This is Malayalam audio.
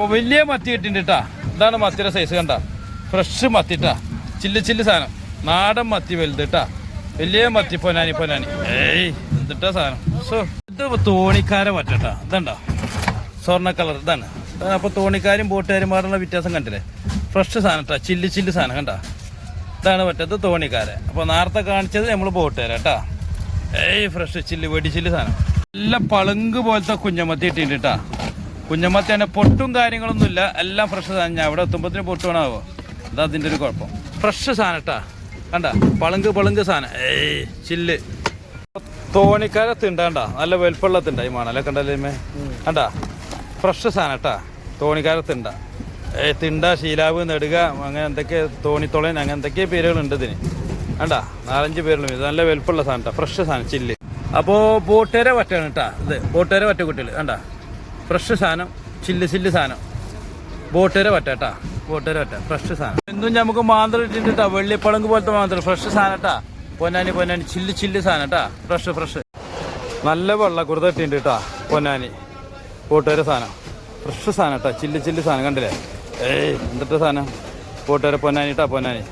അപ്പോൾ വലിയ മത്തി കിട്ടിയിട്ടുണ്ട് കേട്ടോ ഇതാണ് മത്തിയുടെ സൈസ് കണ്ട. ഫ്രഷ് മത്തി ട്ടാ. ചില്ല് ചില്ല് സാധനം. നാടൻ മത്തി വലുത് കേട്ടാ വലിയ മത്തി പൊന്നാനി പൊന്നാനി. ഏയ് എന്തിട്ടാ സാധനം? സോ ഇത് തോണിക്കാര പറ്റട്ടാ ഇതണ്ട? സ്വർണ കളർ. ഇതാണ്. അപ്പോൾ തോണിക്കാരും ബോട്ടുകാരും മാറുന്ന വ്യത്യാസം കണ്ടില്ലേ? ഫ്രഷ് സാധനം കേട്ടാ ചില്ല് ചില്ല് സാധനം കണ്ട. ഇതാണ് പറ്റത്ത് തോണിക്കാരൻ. അപ്പോൾ നേരത്തെ കാണിച്ചത് നമ്മൾ ബോട്ടുകാരെ കേട്ടാ ഏയ് ഫ്രഷ് ചില്ല് വെടി ചില്ല് സാധനം. നല്ല പളുങ്ക് പോലത്തെ കുഞ്ഞമത്തി ഇട്ടിട്ടുണ്ട് തന്നെ പൊട്ടും കാര്യങ്ങളൊന്നുമില്ല. എല്ലാം ഫ്രഷ് സാധനം. അവിടെ എത്തുമ്പോഴത്തേന് പൊട്ട് വേണമാവോ? അതാ അതിന്റെ ഒരു കുഴപ്പം. ഫ്രഷ് സാധനം കേട്ടാ. കണ്ട പളുങ്ക് പളുങ്ക് സാധനം. ഏയ് ചില്ല്. തോണിക്കാരെ തിണ്ടണ്ട നല്ല വലുപ്പമുള്ള തിണ്ട ഈ മണലൊക്കെ ഉണ്ടല്ലേ കണ്ട? ഫ്രഷ് സാധനം കേട്ടാ. തോണിക്കാരെ തിണ്ട. ഏ തിണ്ട ശീലാവ് നെടുക അങ്ങനെ എന്തൊക്കെ തോണിത്തോളൻ അങ്ങനെ എന്തൊക്കെ പേരുകളുണ്ട് ഇതിന്? കണ്ട? നാലഞ്ച് പേരുള്ള ഇത് നല്ല വലുപ്പമുള്ള സാധനം ഫ്രഷ് സാധനം ചില്ല്. അപ്പോൾ ബോട്ടേരെ വറ്റാണ് കേട്ടാ. ഇത് ബോട്ടേരെ വറ്റ കുട്ടികൾ കണ്ട? ഫ്രഷ് സാധനം. ചില്ല് ചില്ല് സാധനം. ബോട്ടേരെ പറ്റാട്ടാ കേട്ടാ. പറ്റ. ഫ്രഷ് സാധനം. എന്തും നമുക്ക് മാന്തൽ ഇട്ടിട്ടാ. വെള്ളിപ്പളങ്ക് പോലത്തെ മാന്തൽ. ഫ്രഷ് സാധനം കേട്ടാ. പൊന്നാനി പൊന്നാനി. ചില്ല് ചില്ല് സാധനം കേട്ടാ. Fresh fresh. നല്ല വെള്ള കുറുത ഇട്ടിട്ടുണ്ട് കേട്ടാ പൊന്നാനി. ബോട്ടേരെ സാധനം. ഫ്രഷ് സാധനം കേട്ടാ. ചില്ല് ചില്ല് സാധനം കണ്ടില്ലേ? ഏയ് എന്തിട്ട് സാധനം? ബോട്ടേരെ പൊന്നാനി കേട്ടാ പൊന്നാനി.